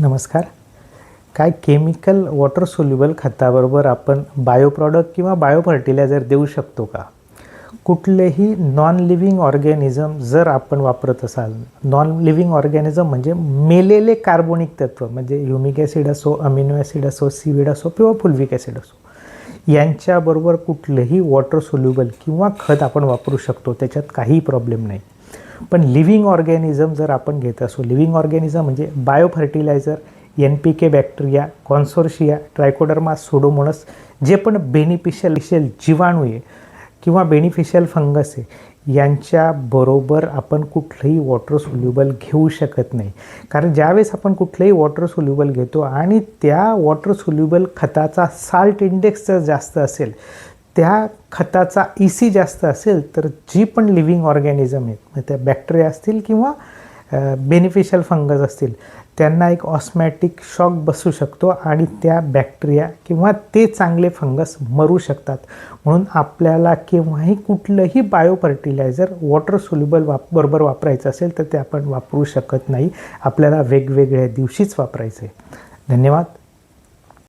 नमस्कार. काय chemical water soluble खताबरोबर आपण बायो प्रॉडक्ट किंवा बायो फर्टिलायझर देऊ शकतो का? कुठलेही नॉन लिव्हिंग ऑर्गॅनिझम जर आपण वापरत असाल नॉन लिव्हिंग ऑर्गॅनिझम म्हणजे मेलेले कार्बोनिक तत्व म्हणजे ह्युमिक ॲसिड असो अमिनो ॲसिड असो सीविड असो किंवा फुल्विक ॲसिड असो यांच्याबरोबर कुठलंही वॉटर सोल्युबल किंवा खत आपण वापरू शकतो त्याच्यात काहीही प्रॉब्लेम नाही. पण लिव्हिंग ऑर्गॅनिझम जर आपण घेत असो लिव्हिंग ऑर्गॅनिझम म्हणजे bio fertiliser N P K bacteria consortia trichoderma pseudomonas जे पण बेनिफिशियल जीवाणू आहे किंवा बेनिफिशियल फंगस आहे यांच्याबरोबर आपण कुठलंही वॉटर सोल्युबल घेऊ शकत नाही. कारण ज्यावेळेस आपण कुठलंही वॉटर सोल्युबल घेतो आणि त्या वॉटर सोल्युबल खताचा साल्ट इंडेक्स जर जास्त असेल त्या खताचा ई सी जास्त असेल तर जी पण लिव्हिंग ऑर्गॅनिझम आहेत मग त्या बॅक्टेरिया असतील किंवा बेनिफिशियल फंगस असतील त्यांना एक ऑस्मॅटिक शॉक बसू शकतो आणि त्या बॅक्टेरिया किंवा ते चांगले फंगस मरू शकतात. म्हणून आपल्याला केव्हाही कुठलंही बायो फर्टिलायझर वॉटर सोल्युबल वाप बरोबर वापरायचं असेल तर ते आपण वापरू शकत नाही. आपल्याला वेगवेगळ्या दिवशीच वापरायचं आहे धन्यवाद.